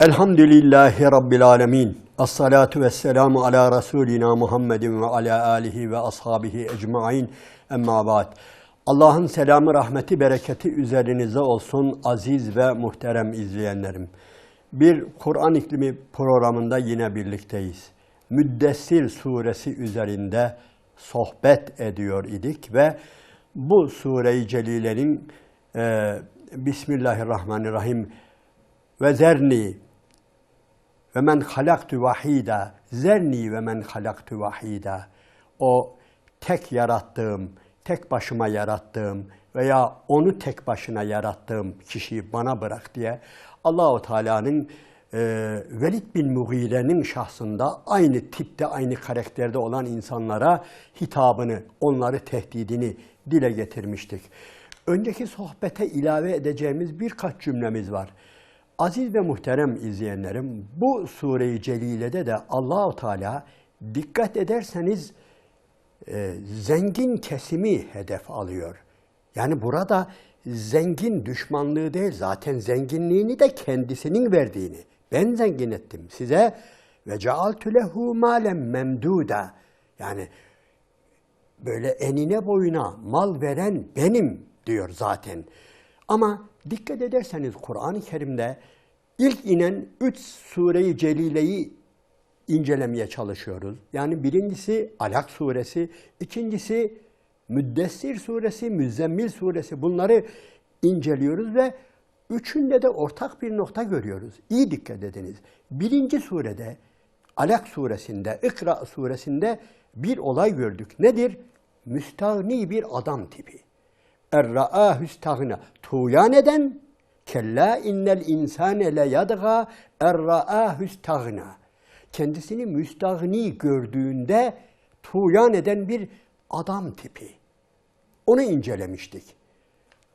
Elhamdülillahi Rabbil alemin. Esselatu vesselamu ala Resulina Muhammedin ve ala alihi ve ashabihi ecmain. Emma ba'd. Allah'ın selamı, rahmeti, bereketi üzerinize olsun aziz ve muhterem izleyenlerim. Bir Kur'an iklimi programında yine birlikteyiz. Müddessir suresi üzerinde sohbet ediyor idik ve bu sure-i celilenin e, Bismillahirrahmanirrahim ve zerni ve men halaktu vahida zerni ve men halaktu vahida o tek yarattığım, tek başıma yarattığım veya onu tek başına yarattığım kişiyi bana bırak diye Allahu Teala'nın e, Velid bin Mughire'nin şahsında aynı tipte, aynı karakterde olan insanlara hitabını, onları tehdidini dile getirmiştik. Önceki sohbete ilave edeceğimiz birkaç cümlemiz var. Aziz ve muhterem izleyenlerim, bu sure-i celilede de Allahu Teala dikkat ederseniz e, zengin kesimi hedef alıyor. Yani burada zengin düşmanlığı değil, zaten zenginliğini de kendisinin verdiğini. Ben zengin ettim size ve cealtu lehu malen memduda. Yani böyle enine boyuna mal veren benim diyor zaten. Ama dikkat ederseniz Kur'an-ı Kerim'de ilk inen üç sure-i celileyi incelemeye çalışıyoruz. Yani birincisi Alak suresi, ikincisi Müddessir suresi, Müzzemmil suresi bunları inceliyoruz ve üçünde de ortak bir nokta görüyoruz. İyi dikkat ediniz. Birinci surede Alak suresinde, İkra suresinde bir olay gördük. Nedir? Müstahni bir adam tipi. Er-ra'â hüstahına. Tuğyan eden, kella innel insâne le yadgâ er-ra'â hüstahına. Kendisini müstahni gördüğünde tuğyan eden bir adam tipi. Onu incelemiştik.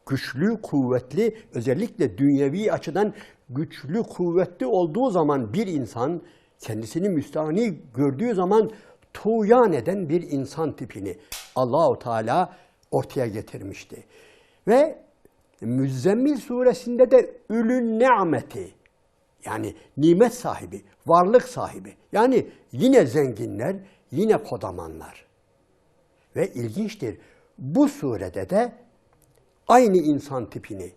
Güçlü, kuvvetli, özellikle dünyevi açıdan güçlü, kuvvetli olduğu zaman bir insan kendisini müstahni gördüğü zaman tuğyan eden bir insan tipini Allahu Teala ortaya getirmişti. Ve Müzzemmil suresinde de ülün nimeti yani nimet sahibi, varlık sahibi. Yani yine zenginler, yine kodamanlar. Ve ilginçtir. Bu surede de aynı insan tipini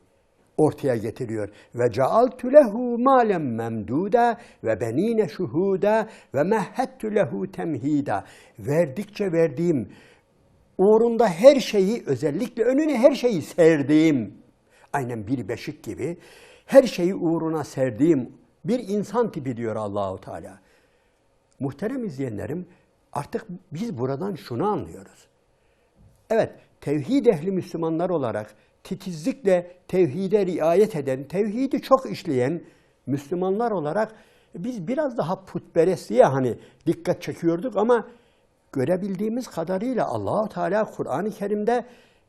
ortaya getiriyor. Ve cealtu lehu malen memduda ve benine şuhuda ve mehhettu lehu temhida. Verdikçe verdiğim, uğrunda her şeyi, özellikle önüne her şeyi serdiğim, aynen bir beşik gibi, her şeyi uğruna serdiğim bir insan tipi diyor Allahu Teala. Muhterem izleyenlerim, artık biz buradan şunu anlıyoruz. Evet, tevhid ehli Müslümanlar olarak titizlikle tevhide riayet eden, tevhidi çok işleyen Müslümanlar olarak biz biraz daha putperestliğe hani dikkat çekiyorduk ama görebildiğimiz kadarıyla Allahu Teala Kur'an-ı Kerim'de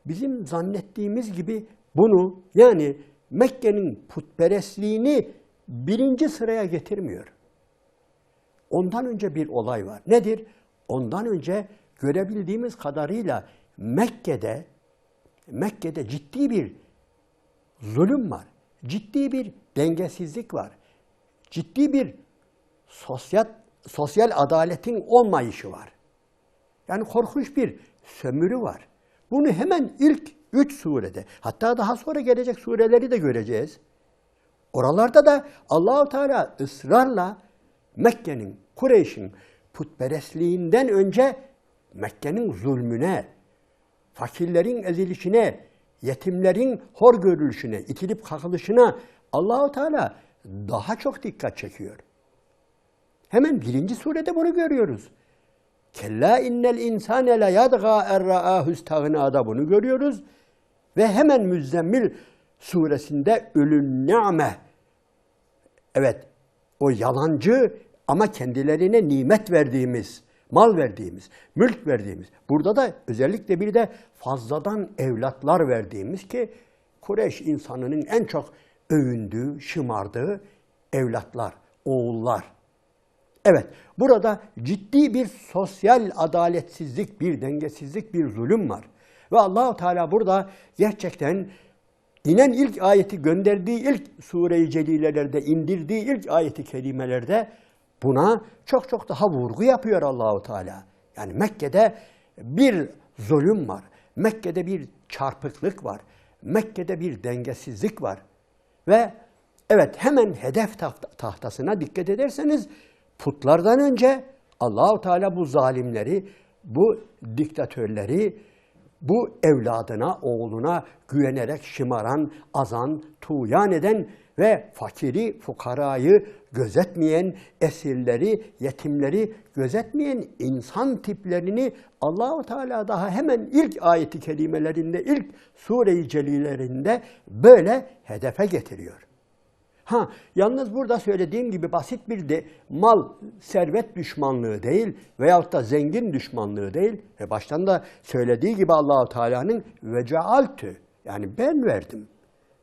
bizim zannettiğimiz gibi bunu yani Mekke'nin putperestliğini birinci sıraya getirmiyor. Ondan önce bir olay var. Nedir? Ondan önce görebildiğimiz kadarıyla Mekke'de Mekke'de ciddi bir zulüm var. Ciddi bir dengesizlik var. Ciddi bir sosyal sosyal adaletin olmayışı var. Yani korkunç bir sömürü var. Bunu hemen ilk üç surede, hatta daha sonra gelecek sureleri de göreceğiz. Oralarda da Allahu Teala ısrarla Mekke'nin, Kureyş'in putperestliğinden önce Mekke'nin zulmüne, fakirlerin ezilişine, yetimlerin hor görülüşüne, itilip kakılışına Allahu Teala daha çok dikkat çekiyor. Hemen birinci surede bunu görüyoruz. Kella innel insane la yadga erra'ahu istagna bunu görüyoruz. Ve hemen Müzzemmil suresinde ölün ni'me. Evet, o yalancı ama kendilerine nimet verdiğimiz, mal verdiğimiz, mülk verdiğimiz. Burada da özellikle bir de fazladan evlatlar verdiğimiz ki Kureyş insanının en çok övündüğü, şımardığı evlatlar, oğullar. Evet, burada ciddi bir sosyal adaletsizlik, bir dengesizlik, bir zulüm var. Ve Allahu Teala burada gerçekten inen ilk ayeti gönderdiği ilk sure-i celilelerde, indirdiği ilk ayeti kerimelerde buna çok çok daha vurgu yapıyor Allahu Teala. Yani Mekke'de bir zulüm var. Mekke'de bir çarpıklık var. Mekke'de bir dengesizlik var. Ve evet hemen hedef taht- tahtasına dikkat ederseniz putlardan önce Allahu Teala bu zalimleri, bu diktatörleri, bu evladına, oğluna güvenerek şımaran, azan, tuğyan eden ve fakiri, fukarayı gözetmeyen, esirleri, yetimleri gözetmeyen insan tiplerini Allahu Teala daha hemen ilk ayeti kelimelerinde, ilk sure-i celilerinde böyle hedefe getiriyor. Ha, yalnız burada söylediğim gibi basit bir de mal, servet düşmanlığı değil veyahut da zengin düşmanlığı değil. Ve baştan da söylediği gibi Allahu Teala'nın ve cealtü yani ben verdim.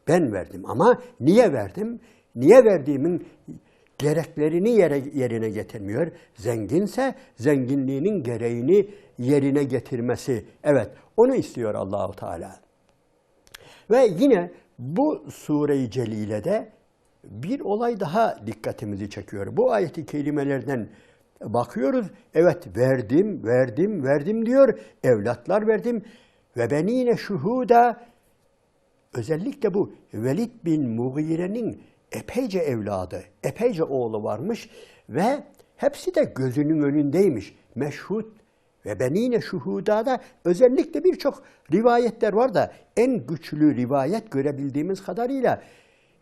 Ben verdim ama niye verdim? Niye verdiğimin gereklerini yere, yerine getirmiyor. Zenginse zenginliğinin gereğini yerine getirmesi. Evet, onu istiyor Allahu Teala. Ve yine bu sure-i celilede bir olay daha dikkatimizi çekiyor. Bu ayeti kelimelerden bakıyoruz. Evet verdim, verdim, verdim diyor. Evlatlar verdim. Ve benine şuhuda özellikle bu Velid bin Mughire'nin epeyce evladı, epeyce oğlu varmış ve hepsi de gözünün önündeymiş. Meşhud ve benine şuhuda da özellikle birçok rivayetler var da en güçlü rivayet görebildiğimiz kadarıyla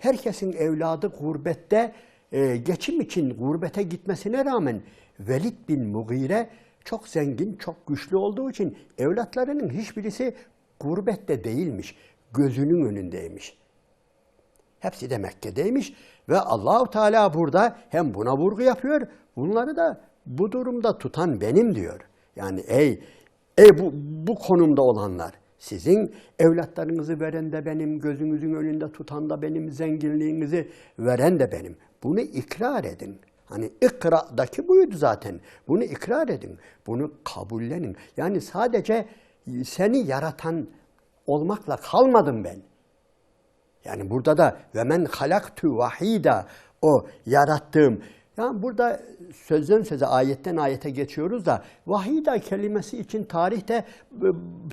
herkesin evladı gurbette e, geçim için gurbete gitmesine rağmen Velid bin Mughire çok zengin, çok güçlü olduğu için evlatlarının hiçbirisi gurbette değilmiş, gözünün önündeymiş. Hepsi de Mekke'deymiş ve Allahu Teala burada hem buna vurgu yapıyor, bunları da bu durumda tutan benim diyor. Yani ey ey bu, bu konumda olanlar sizin evlatlarınızı veren de benim, gözünüzün önünde tutan da benim, zenginliğinizi veren de benim. Bunu ikrar edin. Hani ikra'daki buydu zaten. Bunu ikrar edin. Bunu kabullenin. Yani sadece seni yaratan olmakla kalmadım ben. Yani burada da ve men halaktu vahida o yarattığım. Yani burada sözden söze ayetten ayete geçiyoruz da vahida kelimesi için tarihte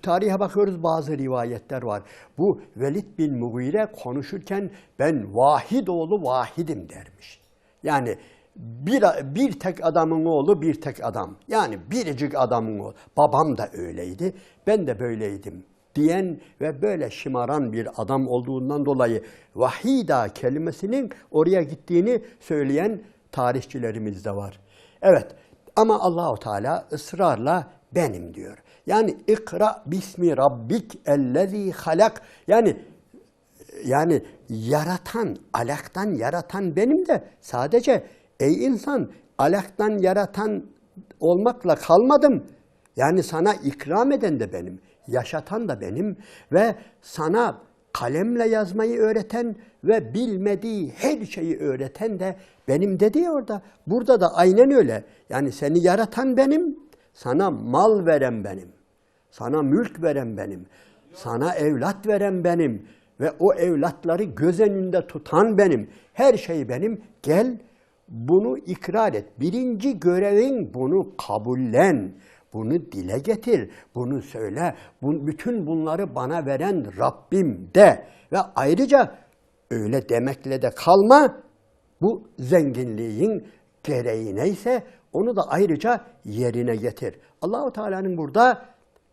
tarihe bakıyoruz bazı rivayetler var. Bu Velid bin Mughire konuşurken ben vahid oğlu vahidim dermiş. Yani bir, bir tek adamın oğlu bir tek adam. Yani biricik adamın oğlu. Babam da öyleydi. Ben de böyleydim diyen ve böyle şımaran bir adam olduğundan dolayı vahida kelimesinin oraya gittiğini söyleyen tarihçilerimiz de var. Evet ama Allahu Teala ısrarla benim diyor. Yani ikra bismi rabbik ellezî halak. Yani yani yaratan, alaktan yaratan benim de sadece ey insan alaktan yaratan olmakla kalmadım. Yani sana ikram eden de benim, yaşatan da benim ve sana kalemle yazmayı öğreten ve bilmediği her şeyi öğreten de benim dedi ya orada. Burada da aynen öyle. Yani seni yaratan benim, sana mal veren benim, sana mülk veren benim, sana evlat veren benim ve o evlatları göz önünde tutan benim. Her şey benim. Gel bunu ikrar et. Birinci görevin bunu kabullen. Bunu dile getir, bunu söyle. Bu, bütün bunları bana veren Rabbim de. Ve ayrıca öyle demekle de kalma. Bu zenginliğin gereği neyse onu da ayrıca yerine getir. Allahu Teala'nın burada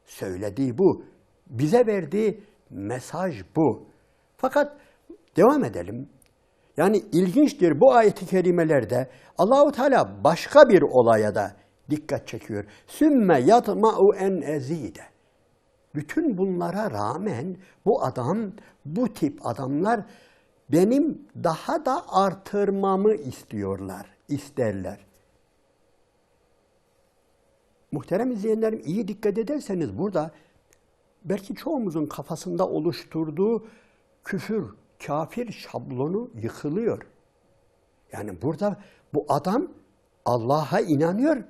söylediği bu. Bize verdiği mesaj bu. Fakat devam edelim. Yani ilginçtir bu ayeti kerimelerde Allahu Teala başka bir olaya da dikkat çekiyor. Sümme yatma'u en ezide. Bütün bunlara rağmen bu adam, bu tip adamlar benim daha da artırmamı istiyorlar, isterler. Muhterem izleyenlerim iyi dikkat ederseniz burada belki çoğumuzun kafasında oluşturduğu küfür, kafir şablonu yıkılıyor. Yani burada bu adam Allah'a inanıyor.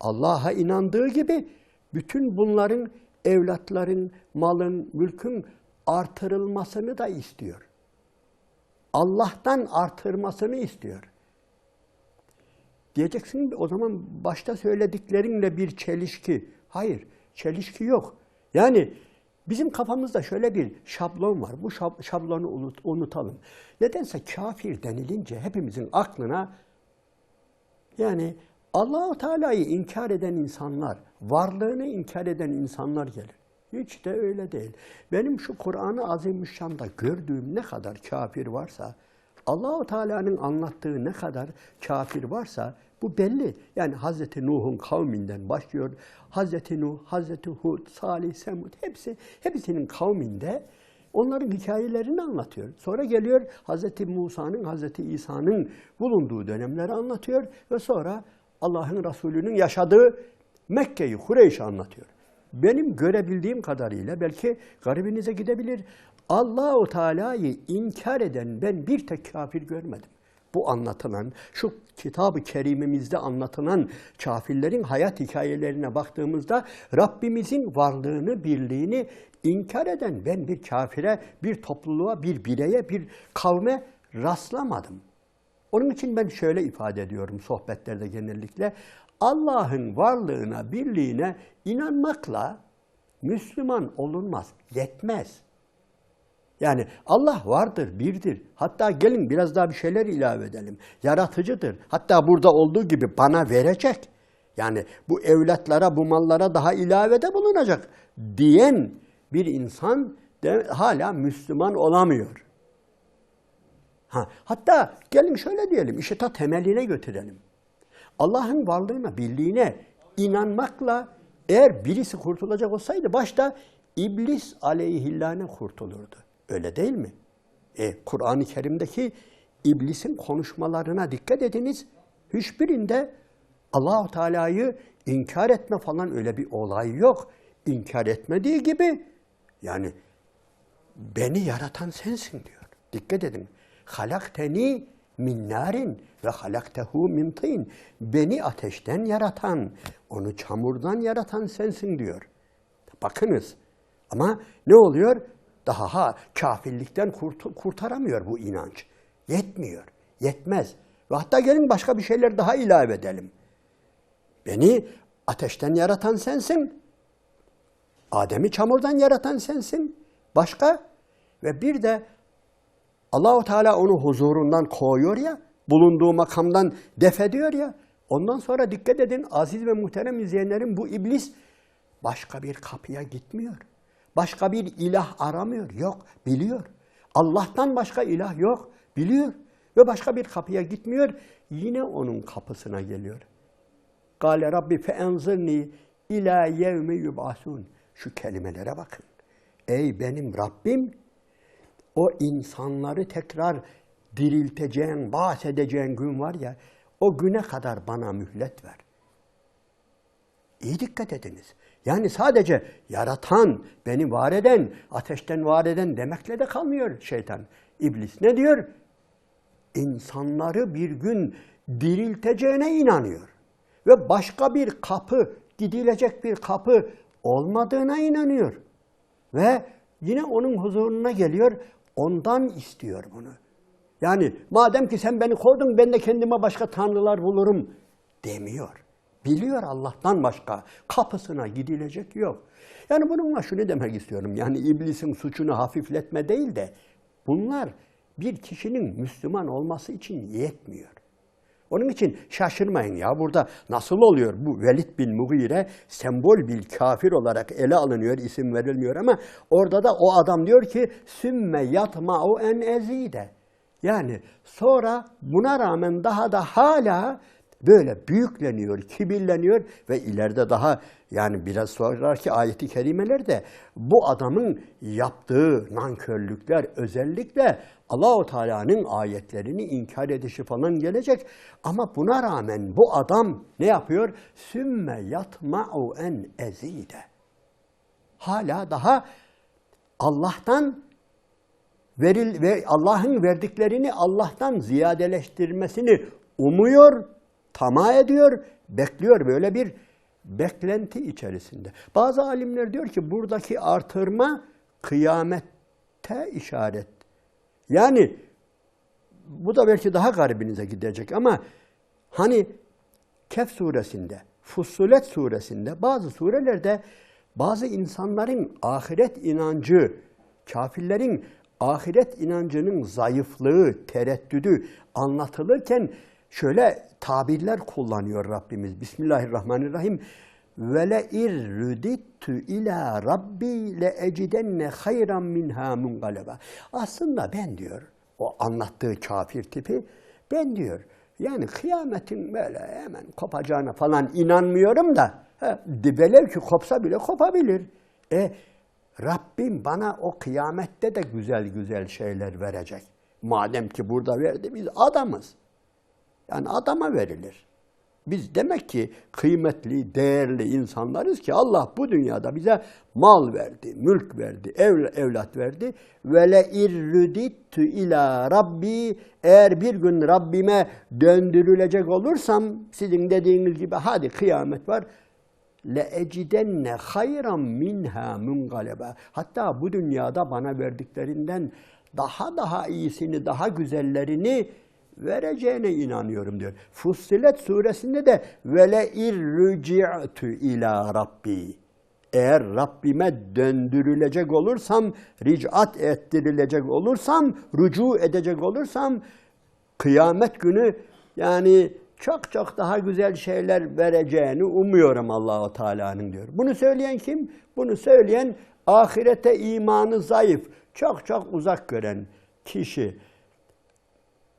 Allah'a inandığı gibi bütün bunların evlatların, malın, mülkün artırılmasını da istiyor. Allah'tan artırmasını istiyor. Diyeceksin o zaman başta söylediklerinle bir çelişki. Hayır, çelişki yok. Yani bizim kafamızda şöyle bir şablon var. Bu şab- şablonu unut- unutalım. Nedense kafir denilince hepimizin aklına yani Allahu Teala'yı inkar eden insanlar, varlığını inkar eden insanlar gelir. Hiç de öyle değil. Benim şu Kur'an-ı Azimüşşan'da gördüğüm ne kadar kafir varsa, Allahu Teala'nın anlattığı ne kadar kafir varsa bu belli. Yani Hazreti Nuh'un kavminden başlıyor. Hazreti Nuh, Hazreti Hud, Salih, Semud hepsi hepsinin kavminde onların hikayelerini anlatıyor. Sonra geliyor Hazreti Musa'nın, Hazreti İsa'nın bulunduğu dönemleri anlatıyor ve sonra Allah'ın Resulü'nün yaşadığı Mekke'yi, Kureyş'i anlatıyor. Benim görebildiğim kadarıyla belki garibinize gidebilir. Allahu Teala'yı inkar eden ben bir tek kafir görmedim. Bu anlatılan, şu kitab-ı kerimimizde anlatılan kafirlerin hayat hikayelerine baktığımızda Rabbimizin varlığını, birliğini inkar eden ben bir kafire, bir topluluğa, bir bireye, bir kavme rastlamadım. Onun için ben şöyle ifade ediyorum sohbetlerde genellikle. Allah'ın varlığına, birliğine inanmakla Müslüman olunmaz, yetmez. Yani Allah vardır, birdir. Hatta gelin biraz daha bir şeyler ilave edelim. Yaratıcıdır. Hatta burada olduğu gibi bana verecek. Yani bu evlatlara, bu mallara daha ilavede bulunacak diyen bir insan de hala Müslüman olamıyor. Ha, hatta gelin şöyle diyelim, işi ta temeline götürelim. Allah'ın varlığına, birliğine inanmakla eğer birisi kurtulacak olsaydı başta iblis aleyhillâne kurtulurdu. Öyle değil mi? E, Kur'an-ı Kerim'deki iblisin konuşmalarına dikkat ediniz. Hiçbirinde Allahu Teala'yı inkar etme falan öyle bir olay yok. İnkar etmediği gibi yani beni yaratan sensin diyor. Dikkat edin. Halakteni min ve halaktehu min tin. Beni ateşten yaratan, onu çamurdan yaratan sensin diyor. Bakınız. Ama ne oluyor? Daha ha, kafirlikten kurt- kurtaramıyor bu inanç. Yetmiyor. Yetmez. Ve hatta gelin başka bir şeyler daha ilave edelim. Beni ateşten yaratan sensin. Adem'i çamurdan yaratan sensin. Başka? Ve bir de Allahu Teala onu huzurundan koyuyor ya, bulunduğu makamdan def ediyor ya. Ondan sonra dikkat edin aziz ve muhterem izleyenlerin bu iblis başka bir kapıya gitmiyor. Başka bir ilah aramıyor. Yok, biliyor. Allah'tan başka ilah yok, biliyor. Ve başka bir kapıya gitmiyor. Yine onun kapısına geliyor. Gale Rabbi fe enzirni ila yevmi yub'asun. Şu kelimelere bakın. Ey benim Rabbim o insanları tekrar dirilteceğin, bahsedeceğin gün var ya, o güne kadar bana mühlet ver. İyi dikkat ediniz. Yani sadece yaratan, beni var eden, ateşten var eden demekle de kalmıyor şeytan. İblis ne diyor? İnsanları bir gün dirilteceğine inanıyor. Ve başka bir kapı, gidilecek bir kapı olmadığına inanıyor. Ve yine onun huzuruna geliyor, ondan istiyor bunu. Yani madem ki sen beni kovdun ben de kendime başka tanrılar bulurum demiyor. Biliyor Allah'tan başka kapısına gidilecek yok. Yani bununla şunu demek istiyorum. Yani iblisin suçunu hafifletme değil de bunlar bir kişinin Müslüman olması için yetmiyor. Onun için şaşırmayın ya burada nasıl oluyor bu Velid bin Mughire sembol bir kafir olarak ele alınıyor isim verilmiyor ama orada da o adam diyor ki sümme yatma'u en ezide. Yani sonra buna rağmen daha da hala böyle büyükleniyor, kibirleniyor ve ileride daha yani biraz sonraki ayeti kerimelerde bu adamın yaptığı nankörlükler özellikle Allahu Teala'nın ayetlerini inkar edişi falan gelecek. Ama buna rağmen bu adam ne yapıyor? Sümme yatma'u en ezide. Hala daha Allah'tan veril ve Allah'ın verdiklerini Allah'tan ziyadeleştirmesini umuyor, tamah ediyor, bekliyor böyle bir beklenti içerisinde. Bazı alimler diyor ki buradaki artırma kıyamet T işaret. Yani bu da belki daha garibinize gidecek ama hani Kehf suresinde, Fussilet suresinde, bazı surelerde bazı insanların ahiret inancı, kafirlerin ahiret inancının zayıflığı, tereddüdü anlatılırken şöyle tabirler kullanıyor Rabbimiz. Bismillahirrahmanirrahim. Ve le irrudittu ila rabbi le ecidenne hayran minha mungaleba. Aslında ben diyor, o anlattığı kafir tipi, ben diyor, yani kıyametin böyle hemen kopacağına falan inanmıyorum da, he, velev ki kopsa bile kopabilir. E, Rabbim bana o kıyamette de güzel güzel şeyler verecek. Madem ki burada verdi, biz adamız. Yani adama verilir. Biz demek ki kıymetli, değerli insanlarız ki Allah bu dünyada bize mal verdi, mülk verdi, ev, evlat verdi. Ve le irrudittu ila rabbi eğer bir gün Rabbime döndürülecek olursam sizin dediğiniz gibi hadi kıyamet var. Le ecidenne hayran minha mungaleba. Hatta bu dünyada bana verdiklerinden daha daha iyisini, daha güzellerini vereceğine inanıyorum diyor. Fussilet suresinde de vele irrüci'tu ila rabbi. Eğer Rabbime döndürülecek olursam, ricat ettirilecek olursam, rucu edecek olursam, kıyamet günü yani çok çok daha güzel şeyler vereceğini umuyorum Allahu Teala'nın diyor. Bunu söyleyen kim? Bunu söyleyen ahirete imanı zayıf, çok çok uzak gören kişi.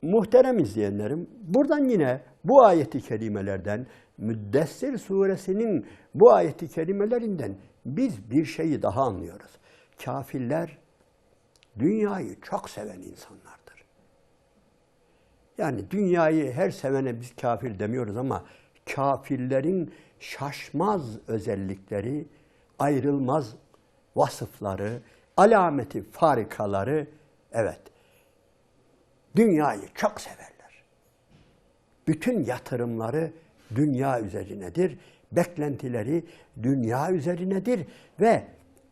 Muhterem izleyenlerim, buradan yine bu ayeti kerimelerden, Müddessir suresinin bu ayeti kerimelerinden biz bir şeyi daha anlıyoruz. Kafirler dünyayı çok seven insanlardır. Yani dünyayı her sevene biz kafir demiyoruz ama kafirlerin şaşmaz özellikleri, ayrılmaz vasıfları, alameti farikaları evet dünyayı çok severler. Bütün yatırımları dünya üzerinedir. Beklentileri dünya üzerinedir ve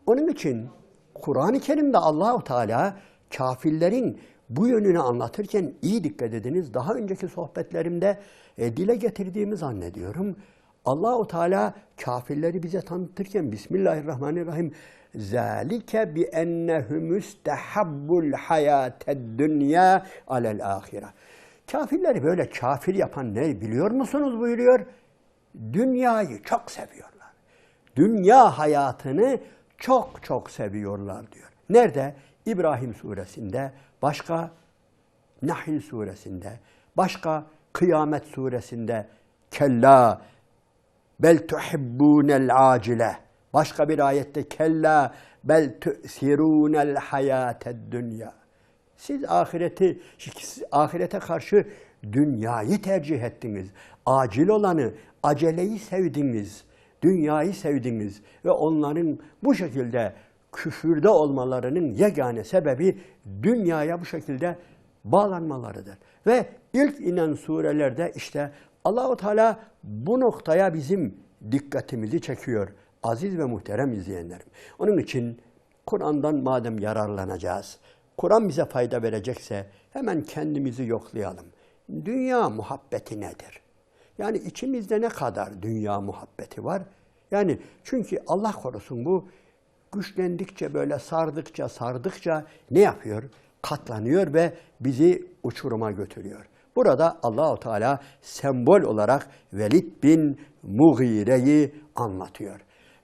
onun için Kur'an-ı Kerim'de Allahu Teala kafirlerin bu yönünü anlatırken iyi dikkat ediniz. Daha önceki sohbetlerimde e, dile getirdiğimi zannediyorum. Allahu Teala kafirleri bize tanıtırken Bismillahirrahmanirrahim zalike bi ennehum istahabbul hayated dünya alel ahire. Kafirleri böyle kafir yapan ne biliyor musunuz buyuruyor? Dünyayı çok seviyorlar. Dünya hayatını çok çok seviyorlar diyor. Nerede? İbrahim suresinde, başka Nahl suresinde, başka Kıyamet suresinde kella bel tuhibbunel acile. Başka bir ayette kella bel tu'sirunel hayated dünya. Siz ahireti siz ahirete karşı dünyayı tercih ettiniz. Acil olanı, aceleyi sevdiniz. Dünyayı sevdiniz ve onların bu şekilde küfürde olmalarının yegane sebebi dünyaya bu şekilde bağlanmalarıdır. Ve ilk inen surelerde işte Allahu Teala bu noktaya bizim dikkatimizi çekiyor. Aziz ve muhterem izleyenlerim. Onun için Kur'an'dan madem yararlanacağız, Kur'an bize fayda verecekse hemen kendimizi yoklayalım. Dünya muhabbeti nedir? Yani içimizde ne kadar dünya muhabbeti var? Yani çünkü Allah korusun bu güçlendikçe böyle sardıkça sardıkça ne yapıyor? Katlanıyor ve bizi uçuruma götürüyor. Burada Allahu Teala sembol olarak Velid bin Mughire'yi anlatıyor.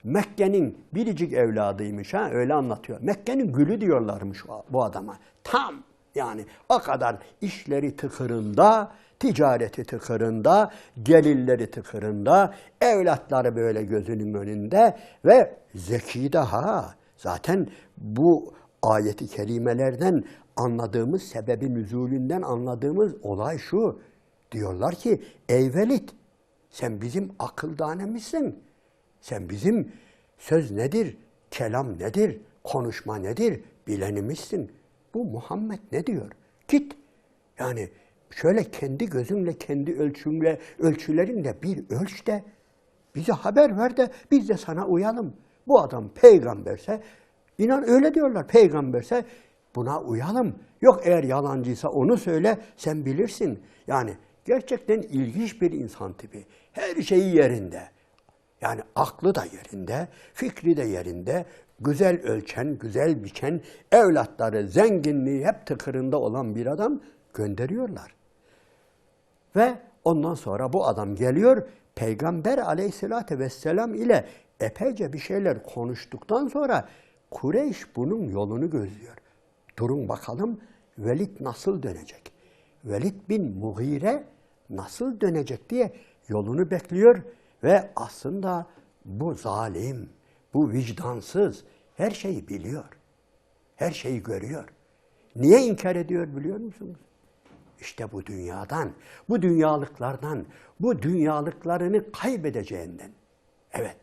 Mekke'nin biricik evladıymış ha öyle anlatıyor. Mekke'nin gülü diyorlarmış bu adama. Tam yani o kadar işleri tıkırında, ticareti tıkırında, gelirleri tıkırında, evlatları böyle gözünün önünde ve zeki daha. Zaten bu ayeti kerimelerden anladığımız, sebebi nüzulünden anladığımız olay şu. Diyorlar ki ey Velid sen bizim akıl danemizsin. Sen bizim söz nedir, kelam nedir, konuşma nedir bilenimizsin. Bu Muhammed ne diyor? Git. Yani şöyle kendi gözünle, kendi ölçünle, ölçülerinle bir ölç de bize haber ver de biz de sana uyalım. Bu adam peygamberse, inan öyle diyorlar peygamberse buna uyalım. Yok eğer yalancıysa onu söyle sen bilirsin. Yani gerçekten ilginç bir insan tipi. Her şeyi yerinde. Yani aklı da yerinde, fikri de yerinde, güzel ölçen, güzel biçen, evlatları, zenginliği hep tıkırında olan bir adam gönderiyorlar. Ve ondan sonra bu adam geliyor, Peygamber aleyhissalatü vesselam ile epeyce bir şeyler konuştuktan sonra Kureyş bunun yolunu gözlüyor. Durun bakalım Velid nasıl dönecek? Velid bin Mughire nasıl dönecek diye yolunu bekliyor ve aslında bu zalim, bu vicdansız her şeyi biliyor. Her şeyi görüyor. Niye inkar ediyor biliyor musunuz? İşte bu dünyadan, bu dünyalıklardan, bu dünyalıklarını kaybedeceğinden. Evet.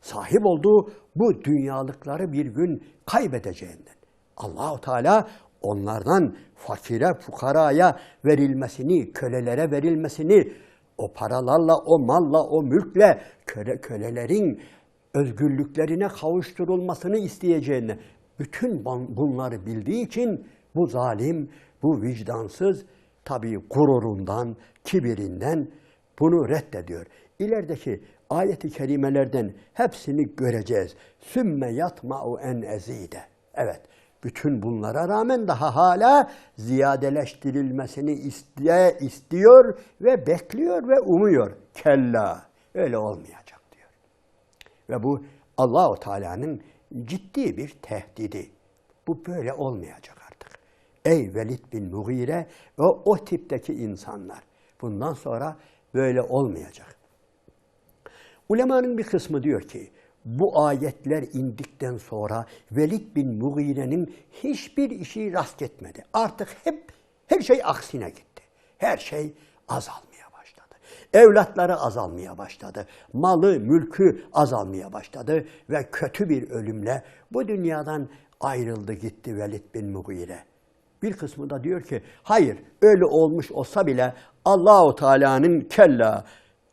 Sahip olduğu bu dünyalıkları bir gün kaybedeceğinden. Allahu Teala onlardan fakire, fukaraya verilmesini, kölelere verilmesini, o paralarla, o malla, o mülkle köle, kölelerin özgürlüklerine kavuşturulmasını isteyeceğini, bütün bunları bildiği için bu zalim, bu vicdansız tabii gururundan, kibirinden bunu reddediyor. İlerideki ayeti kerimelerden hepsini göreceğiz. Sümme yatma'u en ezide. Evet, bütün bunlara rağmen daha hala ziyadeleştirilmesini isteye, istiyor ve bekliyor ve umuyor. Kella, öyle olmayacak diyor. Ve bu Allahu Teala'nın ciddi bir tehdidi. Bu böyle olmayacak artık. Ey Velid bin Mughire ve o tipteki insanlar. Bundan sonra böyle olmayacak. Ulemanın bir kısmı diyor ki, bu ayetler indikten sonra Velid bin Mughire'nin hiçbir işi rast etmedi. Artık hep her şey aksine gitti. Her şey azalmaya başladı. Evlatları azalmaya başladı. Malı, mülkü azalmaya başladı ve kötü bir ölümle bu dünyadan ayrıldı gitti Velid bin Mughire. Bir kısmı da diyor ki hayır öyle olmuş olsa bile Allahu Teala'nın kella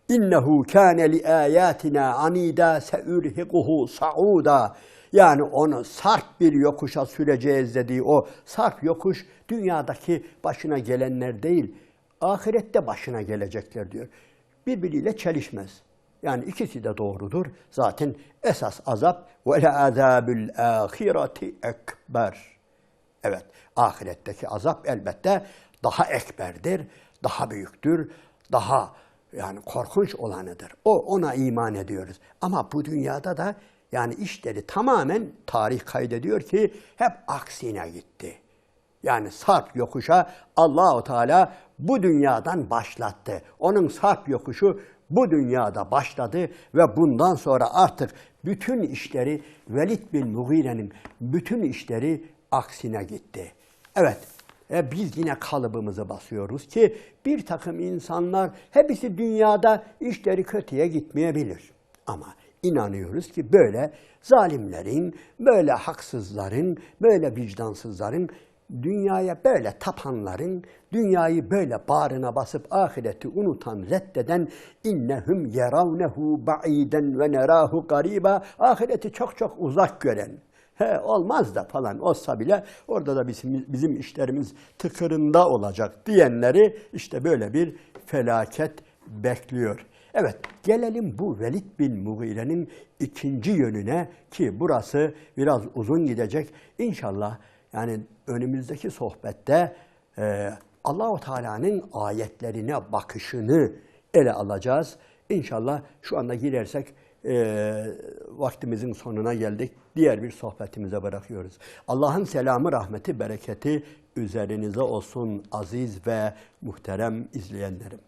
İnnehu kâne li âyâtinâ anîdâ seürhikuhu sa'ûdâ. Yani onu sarp bir yokuşa süreceğiz dediği o sarp yokuş dünyadaki başına gelenler değil, ahirette başına gelecekler diyor. Birbiriyle çelişmez. Yani ikisi de doğrudur. Zaten esas azap ve le azabul ahireti ekber. Evet, ahiretteki azap elbette daha ekberdir, daha büyüktür, daha yani korkunç olanıdır. O ona iman ediyoruz. Ama bu dünyada da yani işleri tamamen tarih kaydediyor ki hep aksine gitti. Yani sarp yokuşa Allahu Teala bu dünyadan başlattı. Onun sarp yokuşu bu dünyada başladı ve bundan sonra artık bütün işleri Velid bin Mughire'nin bütün işleri aksine gitti. Evet, e biz yine kalıbımızı basıyoruz ki bir takım insanlar hepsi dünyada işleri kötüye gitmeyebilir. Ama inanıyoruz ki böyle zalimlerin, böyle haksızların, böyle vicdansızların, dünyaya böyle tapanların, dünyayı böyle bağrına basıp ahireti unutan, reddeden innehum yeravnehu ba'iden ve nerahu gariba ahireti çok çok uzak gören, He olmaz da falan olsa bile orada da bizim, bizim işlerimiz tıkırında olacak diyenleri işte böyle bir felaket bekliyor. Evet gelelim bu Velid bin Mughire'nin ikinci yönüne ki burası biraz uzun gidecek. İnşallah yani önümüzdeki sohbette e, Allahu Teala'nın ayetlerine bakışını ele alacağız. İnşallah şu anda girersek e, vaktimizin sonuna geldik. Diğer bir sohbetimize bırakıyoruz. Allah'ın selamı, rahmeti, bereketi üzerinize olsun aziz ve muhterem izleyenlerim.